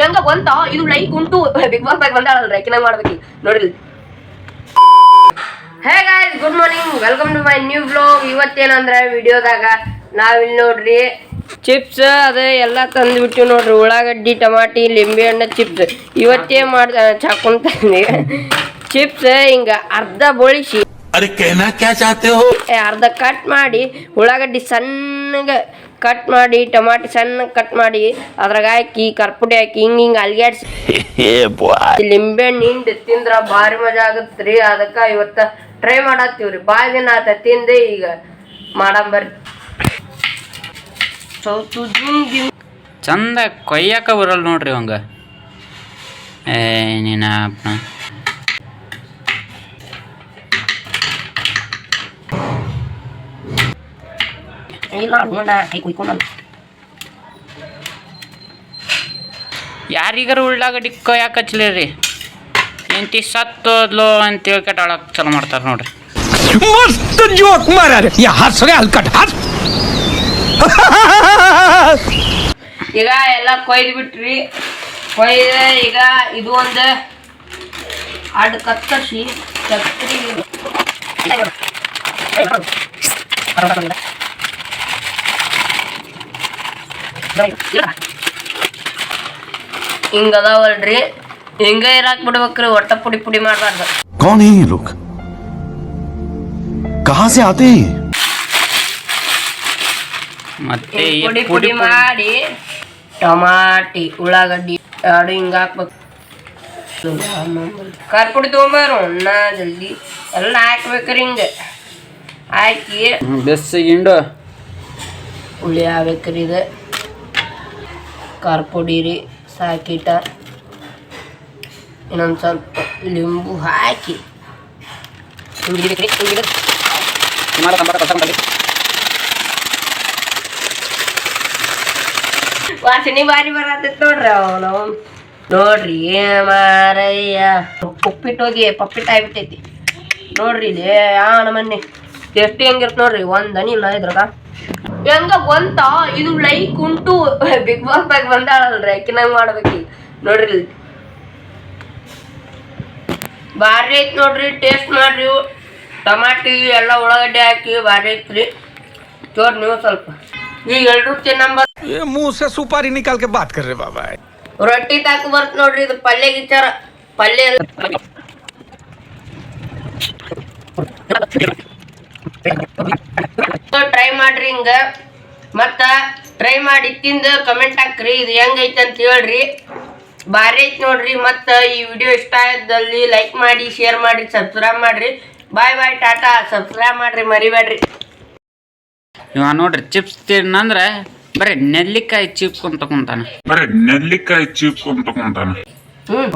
ಹೆಂಗ ಬಂತ ಇದು ಲೈಕ್ ಉಂಟು ಬಿಗ್ ಬಾಸ್ ಬಾಯ್ ಬಂದಾಳಲ್ರಿ ಕಿನ ಮಾಡ್ಬೇಕು. ನೋಡಿಲ್. Hey guys good morning welcome to my new blog ಇವತ್ತೇನಂದ್ರೆ ವಿಡಿಯೋದಾಗ ನಾವಿಲ್ಲಿ ನೋಡ್ರಿ ಚಿಪ್ಸ್ ಅದೇ ಎಲ್ಲ ತಂದುಬಿಟ್ಟು ನೋಡ್ರಿ. ಉಳ್ಳಾಗಡ್ಡಿ ಟಮಾಟಿ ಲಿಂಬೆ ಹಣ್ಣು ಚಿಪ್ಸ್ ಇವತ್ತೇ ಮಾಡ್ ಚಾಕೊಂತ ಚಿಪ್ಸ್ ಹಿಂಗ ಅರ್ಧ ಬೋಳಿಸಿ ಅರ್ಧ ಕಟ್ ಮಾಡಿ ಉಳ್ಳಾಗಡ್ಡಿ ಸಣ್ಣ ಸಣ್ಣಗೆ ಕಟ್ ಮಾಡಿ ಟಮಾಟಿ ಸಣ್ಣ ಕಟ್ ಮಾಡಿ ಅದ್ರಾಗ ಹಾಕಿ ಕರ್ಪುಡಿ ಹಾಕಿ ಹಿಂಗೆ ಹಿಂಗೆ ಅಲ್ಗ್ಯಾಡ್ಸಿ ಲಿಂಬೆ ಹಣ್ಣು ಹಿಂಡಿ ತಿಂದ್ರ ಭಾರಿ ಮಜಾ ರೀ. ಅದಕ್ಕೆ ಇವತ್ತು ಟ್ರೈ ಮಾಡತ್ತೀವ್ರಿ ಭಾಳ ದಿನ ಆತ ತಿಂದೆ ಈಗ. ಮಾಡಂಬರ್ರಿ ಸೌತು ಚಂದ ಕೊಯ್ಯಕ ಬರಲ್ಲ ನೋಡ್ರಿ ಅವಂಗ. ಏ ನೀನ ಇಲ್ಲ ಅಣ್ಣ ಕೈ ಕುಯ್ಕೊಂಡು ಯಾರಿಗಾರು ಉಳ್ಳಾಗಡ್ಡಿ ಯಾಕೆ ಹಚ್ಲಿ ರೀ ಎಂಟಿ ಸತ್ತೋದ್ಲು ಅಂತೇಳಿ ಕಟ್ಟಾಳಕ್ಕೆ ಚಲೋ ಮಾಡ್ತಾರೆ ನೋಡ್ರಿ. ಮಸ್ತ್ ಜೋಕ್ ಮಾರ್ಯಾರ. ಯಾ ಹಸ್ರೆ ಅಲ್ಲಿ ಕಟ್ ಹಸ್ ಈಗ ಎಲ್ಲ ಕೊಯ್ದು ಬಿಟ್ರಿ. ಕೊಯ್ದು ಈಗ ಇದು ಒಂದು ಅಡ್ ಕತ್ತರಿಸಿ ಚಕ್ರಿ ಹಿಂಗ ಅದಾವಲ್ರಿ ಹಿಂಗ ಇರಾಕ್ ಬಿಡ್ಬೇಕ್ರಿ ಒಟ್ಟ ಪುಡಿ ಪುಡಿ ಮಾಡ್ಬಾರ್ದು कौन है ये लोग कहाँ से आते हैं ये? ಮತ್ತೆ ಹಿಂಗ್ ಈ ಪುಡಿ ಪುಡಿ ಪುಡಿ ಮಾಡಿ ಟಮಾಟಿ ಉಳ್ಳಾಗಡ್ಡಿ ಎರಡು ಹಿಂಗ ಹಾಕ್ಬೇಕು ಖಾರ ಪುಡಿ ತೊಗೊಂಬಾರು ಅಣ್ಣ ಜಲ್ದಿ ಎಲ್ಲ ಹಾಕ್ಬೇಕ್ರಿ ಹಿಂಗ ಹಾಕಿ ಬೆಸ್ಸಿಗಿಂಡು ಹುಳಿ ಆಗ್ಬೇಕ್ರಿ ಇದು ಖಾರ ಪುಡಿ ರೀ ಸಾಕಿಟ ಇನ್ನೊಂದು ಸ್ವಲ್ಪ ಲಿಂಬು ಹಾಕಿ. ಹಿಂಗಿಡ್ಬೇಕ್ರಿ ವಾಸನೆ ಬಾರಿ ಬರತೈತ್ ನೋಡ್ರಿ ಅವನು. ನೋಡ್ರಿ ಮಾರಯ್ಯ. ಉಪ್ಪಿಟ್ಟು ಹೋಗಿ ಪಪ್ಪಿಟ್ಟು ಆಗ್ಬಿಟ್ಟೈತಿ ನೋಡ್ರಿ ಇಲ್ಲಿ ಆ ನಮ್ಮನೆ. ಎಷ್ಟು ಹೆಂಗಿರ್ತ ನೋಡ್ರಿ? ಒಂದ್ ಅನಿ ಇಲ್ಲ ಇದ್ರಾಗ. ಹೆಂಗ ಒಂತ ಇದು ಲೈಕ್ ಉಂಟು ಬಿಗ್ ಬಾಸ್ ದಾಗ ಬಂದಾಳಲ್ರಿ ಅಕ್ಕಿನಂಗ್ ಮಾಡ್ಬೇಕಿ ನೋಡ್ರಿ. ಭಾರಿ ಐತ್ ನೋಡ್ರಿ ಟೇಸ್ಟ್ ಮಾಡ್ರಿ. ಟಮಾಟಿ ಎಲ್ಲ ಉಳ್ಳಾಗಡ್ಡಿ ಹಾಕಿ ಭಾರಿ ಐತ್ರಿ. ಚೋರ್ ನೀವು ಸ್ವಲ್ಪ. ಈಗ ಎಲ್ರು ತಿನ್ನಂಬರ್ ಮೂಸೆ ಸುಪಾರಿ ನಿಕಾಲ್ಕೆ ಬಾತ್ ಕರ್ರಿ ಬಾಬಾ. ರೊಟ್ಟಿ ತಾಕ ಬರ್ತ ನೋಡ್ರಿ ಇದು ಪಲ್ಯ ಗಿಚಾರ ಪಲ್ಯ ಟ್ರೈ ಮಾಡ್ರಿ ಹಿಂಗ. ಮತ್ತ ಟ್ರೈ ಮಾಡಿ ತಿಂದು ಕಮೆಂಟ್ ಹಾಕ್ರಿ. ಇದು ಹೆಂಗೈತೆ ಅಂತ ಹೇಳ್ರಿ. ಭಾರಿ ಐತಿ ನೋಡ್ರಿ. ಮತ್ತ ಈ ವಿಡಿಯೋ ಇಷ್ಟ ಆದಲ್ಲಿ ಲೈಕ್ ಮಾಡಿ ಶೇರ್ ಮಾಡಿ ಸಬ್ಸ್ಕ್ರೈಬ್ ಮಾಡ್ರಿ. ಬಾಯ್ ಬಾಯ್ ಟಾಟಾ ಸಬ್ಸ್ಕ್ರೈಬ್ ಮಾಡ್ರಿ ಮರಿಬೇಡ್ರಿ. ಇವ ನೋಡ್ರಿ ಚಿಪ್ಸ್ ತಿನ್ನಂದ್ರೆ ಬರೀ ನೆಲ್ಲಿಕಾಯಿ ಚಿಪ್ಸ್ಕೊಂಡು ತಗೊಂತಾನೆ ಬರೀ ನೆಲ್ಲಿಕಾಯಿ ಚಿಪ್ಸ್ಕೊಂಡು ತಗೊಂತಾನೆ ಹ್ಮ್.